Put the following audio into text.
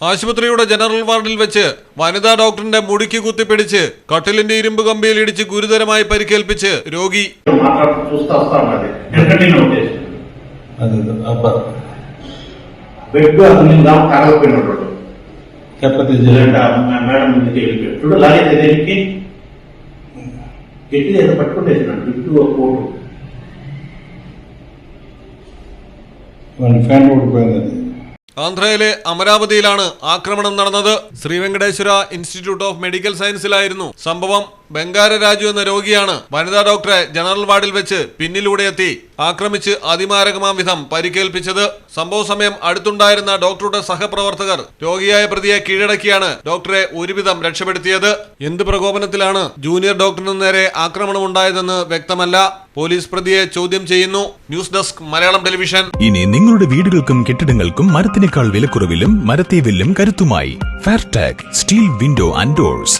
ആശുപത്രിയുടെ ജനറൽ വാർഡിൽ വെച്ച് വനിതാ ഡോക്ടറിന്റെ മുടിക്ക് കുത്തിപ്പിടിച്ച് കട്ടിലിന്റെ ഇരുമ്പ് കമ്പിയിൽ ഇടിച്ച് ഗുരുതരമായി പരിക്കേൽപ്പിച്ച് രോഗി మాట్లాడుతూ చూస్తా వస్తా ఉన్నది ఎందుకంటే నేను ఉద్దేశం అది అబ్బా బెడ్ అతని దాకా తగలపోయినట్టు లేకపోతే లేదంటే ఆ మేడం ముందుకి వెళ్ళిపోయాడు చూడు లాగేది దేనికి గట్టిగా ఏదో పట్టుకుంటేసినాడు జుట్టు ఒక కోటు మన ఫ్యాన్ ఊడిపోయింది అది ആന്ധ്രയിലെ അമരാവതിയിലാണ് ആക്രമണം നടന്നത്. ശ്രീവെങ്കടേശ്വര ഇൻസ്റ്റിറ്റ്യൂട്ട് ഓഫ് മെഡിക്കൽ സയൻസിലായിരുന്നു സംഭവം. ബംഗാര രാജു എന്ന രോഗിയാണ് വനിതാ ഡോക്ടറെ ജനറൽ വാർഡിൽ വെച്ച് പിന്നിലൂടെ എത്തി ആക്രമിച്ച് അതിമാരകമാം വിധം പരിക്കേൽപ്പിച്ചത്. സംഭവ സമയം അടുത്തുണ്ടായിരുന്ന ഡോക്ടറുടെ സഹപ്രവർത്തകർ രോഗിയായ പ്രതിയെ കീഴടക്കിയാണ് ഡോക്ടറെ ഒരുവിധം രക്ഷപ്പെടുത്തിയത്. എന്ത് പ്രകോപനത്തിലാണ് ജൂനിയർ ഡോക്ടറിന് നേരെ ആക്രമണം ഉണ്ടായതെന്ന് വ്യക്തമല്ല. പോലീസ് പ്രതിയെ ചോദ്യം ചെയ്യുന്നു. News desk Malayalam television. ഇനി നിങ്ങളുടെ വീടുകൾക്കും കെട്ടിടങ്ങൾക്കും മരത്തിനേക്കാൾ വിലക്കുറവിലും മരത്തെ വില്ലും കരുത്തുമായി. Fairtag steel window and doors